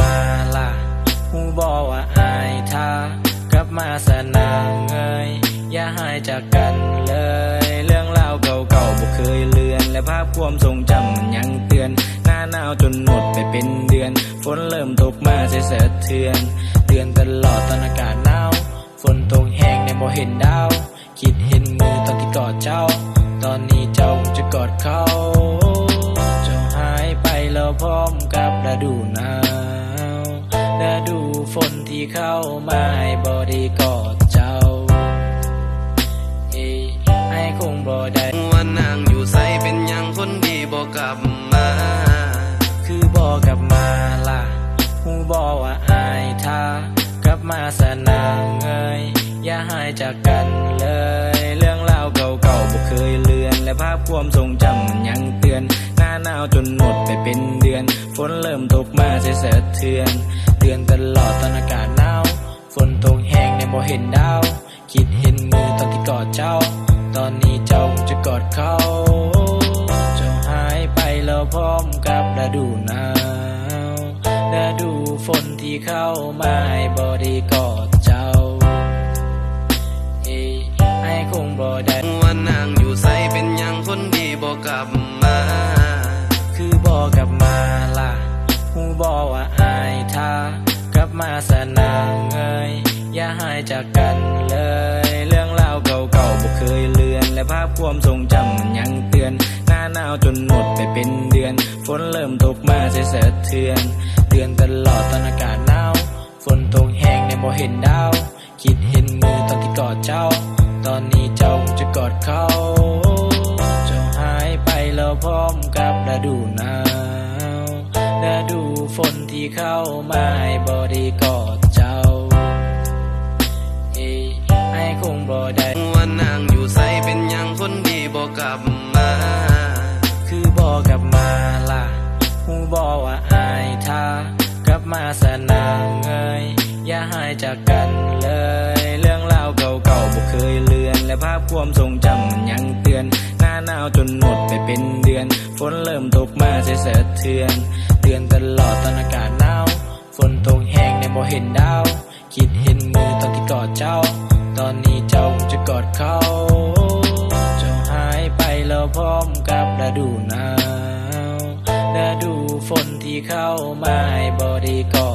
มาล่ะหูบอกว่าอายท่ากลับมาสนางเงยอย่าหายจากกันเลย เรื่องราวเก่าๆบ่เคยเลือน และภาพความทรงจำมันยังเตือน หน้าหนาวจนหมดไปเป็นเดือน ฝนเริ่มตกมาเสียสเทือนเตือนตลอดตอนอากาศหนาวฝนตกแห้งในบ่เห็นดาว คิดเห็นมือตอนที่กอดเจ้า ตอนนี้เจ้าจะกอดเขาจะหายไปแล้วพร้อมกับฤดูหนาว เข้ามาให้บอดีกอดเจ้าเอ้ยไอ้คงบ่ได้ว่านางอยู่ใสเป็นหยังคนดีบอกกลับมา คือบอกกลับมาล่ะหูบอกว่าอายท่ากลับมาสนางเงยอย่าหายจากกันเลย เรื่องราวเก่าๆบ่เคยเลือน และภาพความทรงจำมันยังเตือน หน้าหนาวจนหมดไปเป็นเดือน ฝนเริ่มตกมาเสะเทือน เตือนตลอดตอนอากาศหนาวฝนตกแห้งในบ่เห็นดาว คิดเห็นมือตอนที่กอดเจ้า ตอนนี้เจ้าจะกอดเขาเจ้าหายไปแล้วพร้อมกับฤดูหนาวฤดูฝนที่เข้ามาให้บอดีกอด หายจากกันเลย เรื่องราวเก่าๆบ่เคยเลือน และภาพความทรงจำมันยังเตือน หน้าหนาวจนหมดไปเป็นเดือน ฝนเริ่มตกมาเสะเทือน เตือนตลอดตอนอากาศหนาว ฝนตกแห้งในบ่เห็นดาว คิดเห็นมือตอนที่กอดเจ้า ตอนนี้เจ้าจะกอดเขาเจ้าหายไปแล้วพร้อมกับฤดูหนาวฤดูฝนที่เข้ามาให้บอดีกอด ว่านางอยู่ใสเป็นยังคนดีบอกกลับมา คือบอกกลับมาล่ะหูบอกว่าอายท่ากลับมาสนางเงยอย่าหายจากกันเลย เรื่องราวเก่าๆบ่เคยเลือน และภาพความทรงจำมันยังเตือน หน้าหนาวจนหมดไปเป็นเดือน ฝนเริ่มตกมาเสะเทือน เตือนตลอดตอนอากาศหนาวฝนตกแห้งในบ่เห็นดาว คิดเห็นมือตอน วพร้อมกับฤดูหนาวฤดูฝนที่เข้ามาให้บริกร